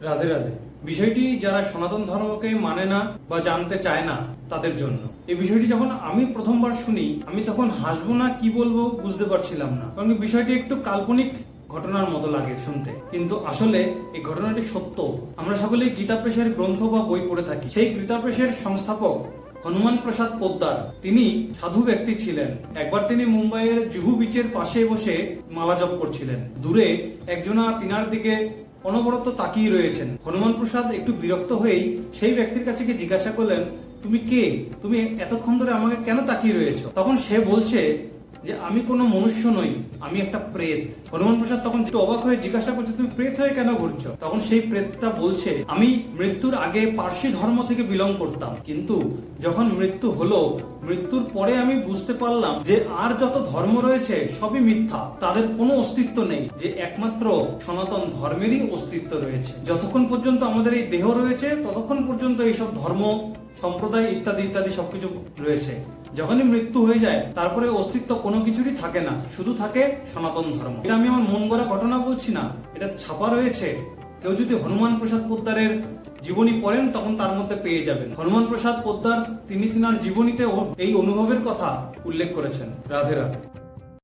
রাধে রাধে। বিষয়টি যারা সনাতন ধর্মকে মানে না বা জানতে চায় না তাদের জন্য। এই বিষয়টি যখন আমি প্রথমবার শুনি, আমি তখন হাসবো না, কি বলব বুঝতে পারছিলাম না। কারণ বিষয়টি একটু কাল্পনিক ঘটনার মতো লাগে শুনতে। কিন্তু আসলে এই ঘটনাটি সত্য। আমরা সকলেই গীতা প্রেসের গ্রন্থ বা বই পড়ে থাকি। সেই গীতা প্রেসের সংস্থাপক হনুমান প্রসাদ পোদ্দার, তিনি সাধু ব্যক্তি ছিলেন। একবার তিনি মুম্বাইয়ের জুহু বিচের পাশে বসে মালা জপ করছিলেন। দূরে একজনা তিনার দিকে অনবরত তাকিয়ে রয়েছেন। হনুমান প্রসাদ একটু বিরক্ত হয়েই সেই ব্যক্তির কাছে গিয়ে জিজ্ঞাসা করলেন, তুমি কে? তুমি এতক্ষণ ধরে আমাকে কেন তাকিয়ে রয়েছো? তখন সে বলছে যে আমি কোনো মনুষ্য নই, আমি একটা প্রেত। হনুমান প্রসাদ তখন একটু অবাক হয়ে জিজ্ঞাসা করছে, তুমি প্রেত হয়ে কেন ঘুরছো? তখন সেই প্রেতটা বলছে, আমি মৃত্যুর আগে পার্সি ধর্ম থেকে বিলং করতাম, কিন্তু যখন মৃত্যু হলো, মৃত্যুর পরে আমি বুঝতে পারলাম যে আর যত ধর্ম রয়েছে, সবই মিথ্যা। তাদের কোনো অস্তিত্ব নেই, যে একমাত্র সনাতন ধর্মেরই অস্তিত্ব রয়েছে। যতক্ষণ পর্যন্ত আমাদের এই দেহ রয়েছে, ততক্ষণ পর্যন্ত এইসব ধর্ম সম্প্রদায় ইত্যাদি ইত্যাদি সবকিছু রয়েছে। যখনই মৃত্যু হয়ে যায়, তারপরে অস্তিত্ব কোনো কিছুরই থাকে না। শুধু থাকে সনাতন ধর্ম। এটা আমি আমার মন গড়া ঘটনা বলছি না। এটা ছাপা রয়েছে। কেউ যদি হনুমান প্রসাদ পোদ্দারের জীবনী পড়েন, তখন তার মধ্যে পেয়ে যাবেন। হনুমান প্রসাদ পোদ্দার তিনি তিনার জীবনীতেও এই অনুভবের কথা উল্লেখ করেছেন। রাধে রাধে।